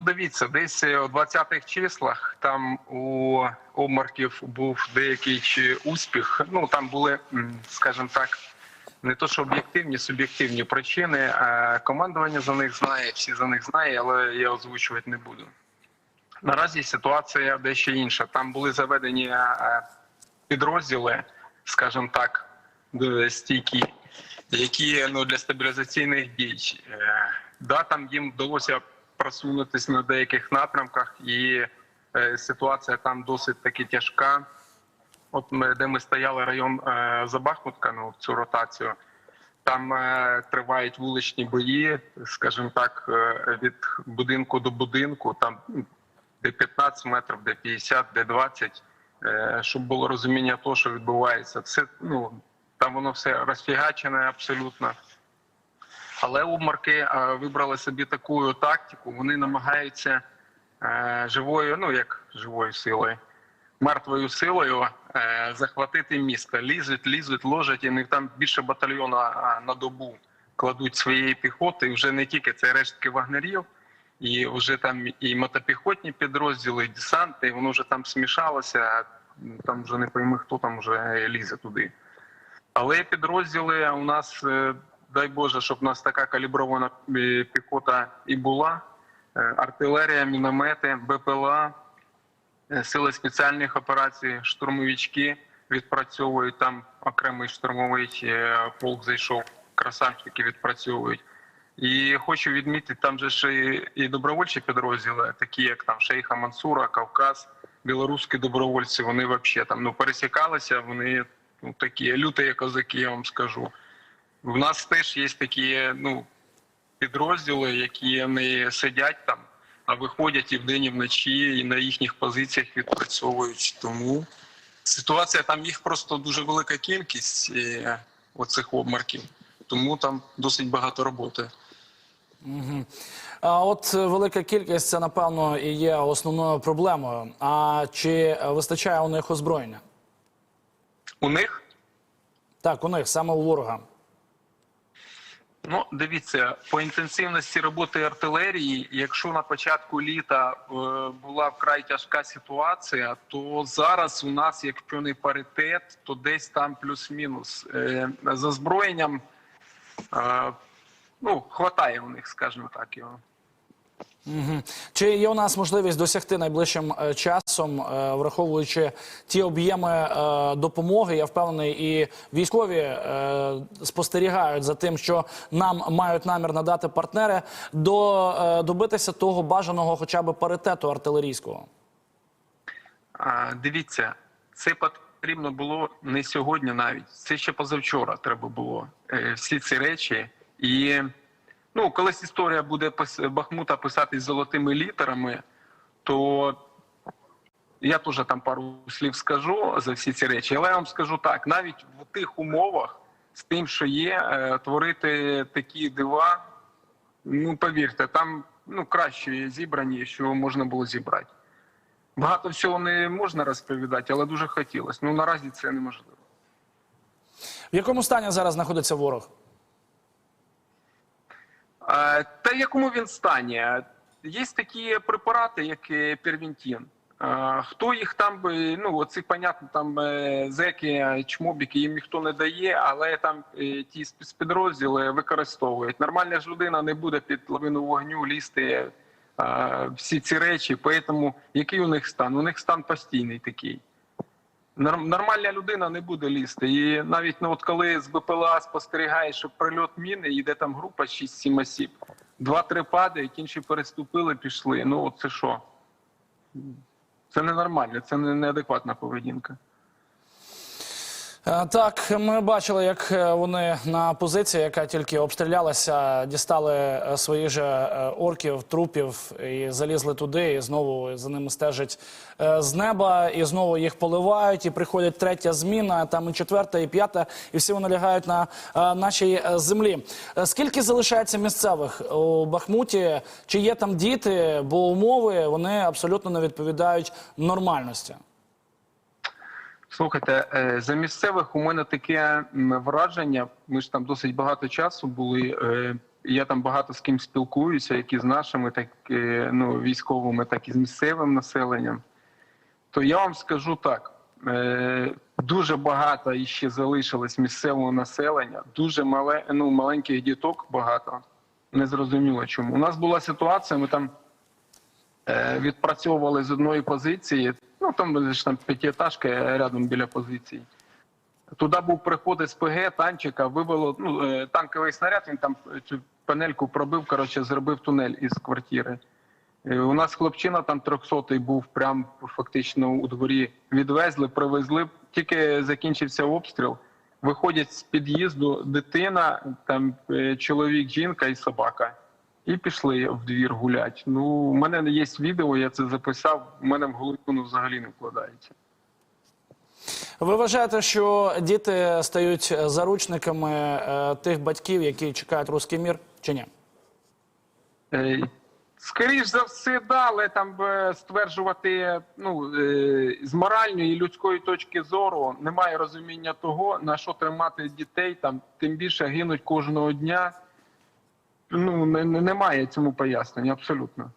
дивіться, десь е, у 20-х числах там у обмарків був деякий успіх. Ну там були, скажімо так, не то що об'єктивні, суб'єктивні причини. Е, Командування за них знає, всі за них знає, але я озвучувати не буду. Наразі ситуація дещо інша. Там були заведені е, підрозділи, скажімо так, стійкі, які ну для стабілізаційних дій. Е, Да, там їм вдалося просунутися на деяких напрямках, і е, ситуація там досить таки тяжка. От ми, де ми стояли район е, Забахмутка, ну цю ротацію. Там е, тривають вуличні бої, скажімо так, від будинку до будинку, там де 15 метрів, де 50, де 20, е, щоб було розуміння того, що відбувається. Все, ну, там воно все розфігачене абсолютно. Але обмарки е, вибрали собі таку тактику. Вони намагаються е, живою, ну як живою силою, мертвою силою е, захватити місто. Лізуть, лізуть, ложать, і них там більше батальйона на добу кладуть своєї піхоти. І вже не тільки це рештки вагнерів, і вже там і мотопіхотні підрозділи, і десанти, і воно вже там смішалося. Там вже не пойми, хто там вже лізе туди. Але підрозділи у нас, дай Боже, щоб у нас така калібрована е, піхота і була. Е, Артилерія, міномети, БПЛА, е, сили спеціальних операцій, штурмовички відпрацьовують. Там окремий штурмовий полк зайшов, красавчики відпрацьовують. І хочу відмітити, там же і, і добровольчі підрозділи, такі як там Шейха Мансура, Кавказ, білоруські добровольці. Вони взагалі там ну пересікалися. Вони ну такі люті козаки, я вам скажу. В нас теж є такі ну підрозділи, які не сидять там, а виходять і вдень, і вночі, і на їхніх позиціях відпрацьовують. Тому ситуація там їх просто дуже велика кількість е, оцих обмарків. Тому там досить багато роботи. А от велика кількість це напевно і є основною проблемою. А чи вистачає у них озброєння? У них Так, у них саме у ворога. Ну, дивіться, по інтенсивності роботи артилерії, якщо на початку літа е, була вкрай тяжка ситуація, то зараз у нас, якщо не паритет, то десь там плюс-мінус. Е, зброєнням озброєнням е, ну, хватає у них, скажімо так, його. Мгм. Чи є у нас можливість досягти найближчим е, часом, е, враховуючи ті об'єми е, допомоги? Я впевнений, і військові спостерігають за тим, що нам мають намір надати партнери, до добитися того бажаного, хоча б паритету артилерійського. А, Дивіться, це потрібно було не сьогодні навіть. Це ще позавчора треба було всі ці речі. І ну, колись історія буде Бахмута писатись золотими літерами, то я теж там пару слів скажу за всі ці речі. Але я вам скажу так: навіть в тих умовах, з тим, що є, е, творити такі дива, ну повірте, там ну краще зібрані, що можна було зібрати. Багато всього не можна розповідати, але дуже хотілося. Ну наразі це неможливо. В якому стані зараз знаходиться ворог? Та якому він стані? Є такі препарати, як е, первінтін. Хто їх там ну оці, понятно, там е, зеки, чмобіки, їм ніхто не дає, але там е, ті спецпідрозділи використовують. Нормальна ж людина не буде під лавину вогню лізти всі ці речі. Тому який у них стан? У них стан постійний такий. Норм- Нормальна людина не буде лізти. І навіть ну, от коли з БПЛА спостерігаєш, що прильот міни, йде там група 6-7 осіб, два-три падають, інші переступили, пішли. Ну от це що? Це ненормально, це не- неадекватна поведінка. Е, Так, ми бачили, як е, вони на позиції, яка тільки обстрілялася, дістали е, своїх же орків, трупів і залізли туди, і знову за ними стежать з неба, і знову їх поливають, і приходять третя зміна, там і четверта, і п'ята, і всі вони лягають на нашій землі. Скільки залишається місцевих у Бахмуті? Чи є там діти? Бо умови вони абсолютно не відповідають нормальності. Слухайте, е, за місцевих у мене таке враження. Ми ж там досить багато часу були. е, я там багато з ким спілкуюся, як і з нашими, так е, ну, військовими, так і з місцевим населенням. То я вам скажу так: дуже багато іще залишилось місцевого населення, дуже мале, ну, маленьких діток багато. Незрозуміло чому. У нас була ситуація, ми там відпрацьовували з одної позиції. Там ж там п'ятиэтажка рядом біля позиції. Туди був приход СПГ, танчика, вивело ну, е, танковий снаряд, він там цю панельку пробив, коротше, зробив тунель із квартири. Е, У нас хлопчина там 300-й був прям фактично у дворі. Відвезли, привезли. Тільки закінчився обстріл. Виходять з під'їзду дитина, там е, чоловік, жінка і собака. І пішли в двір гулять. Ну, у мене є відео, я це записав. У мене в голову ну, взагалі не вкладається. Ви вважаєте, що діти стають заручниками е, тих батьків, які чекають русський мір, чи ні? Е, Скоріш за все, да, але там е, стверджувати ну, е, з моральної і людської точки зору немає розуміння того, на що тримати дітей, там тим більше гинуть кожного дня. Ну, не, не- немає цьому пояснення, абсолютно.